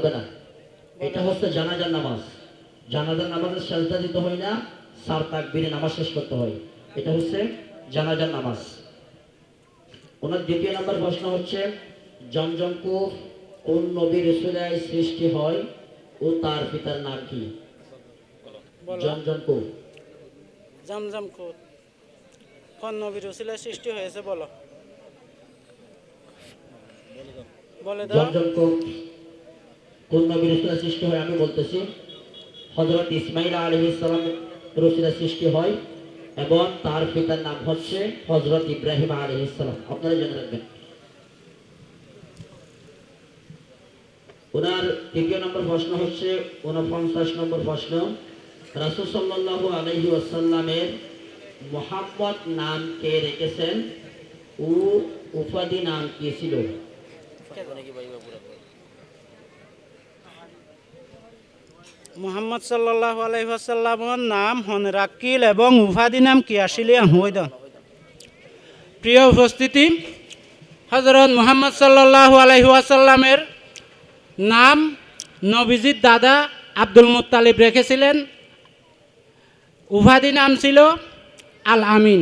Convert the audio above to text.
হবে না। এটা হচ্ছে জানাজার নামাজ। জানাজার নামাজের সেজদা দিতে হয় না সার তাকবীরে নামাজ শেষ করতে হয়। এটা হচ্ছে জানাজার নামাজ। ওনার দ্বিতীয় নম্বর প্রশ্ন হচ্ছে জমজমকুর কোন নবী রসুলায় সৃষ্টি হয় ও তার পিতার নাম কি? বলো জমজমকুর জমজম খুদ কোন নবীর রসিলের সৃষ্টি হয়েছে বলো। বলে দাও। জমজমকুর কোন রসুলায় সৃষ্টি হয়, আমি বলতেছি হজরত ইসমাইল আলহ ইসলাম রসুলের সৃষ্টি হয় এবং তার পিতার নাম হচ্ছে হজরত ইব্রাহিম আলহ ইসলাম আপনারা জেনে রাখবেন। ওনার তৃতীয় নম্বর প্রশ্ন হচ্ছে উনপঞ্চাশ নম্বর প্রশ্ন, রাসুল সাল্লাহ আলহি আসাল্লামের মোহাম্মদ নাম কে রেখেছেন? ও উপাধি নাম কি ছিল? মোহাম্মদ সাল্লাহ আলহিহাসাল্লামর নাম হন রাকিল এবং উপাধি নাম কি আসিলে? হইদন প্রিয় উপস্থিতি হজরত মোহাম্মদ সাল্লাহ আলহিহাসাল্লামের নাম নবীজির দাদা আব্দুল মুত্তালিব রেখেছিলেন। উপাধি নাম ছিল আল আমিন।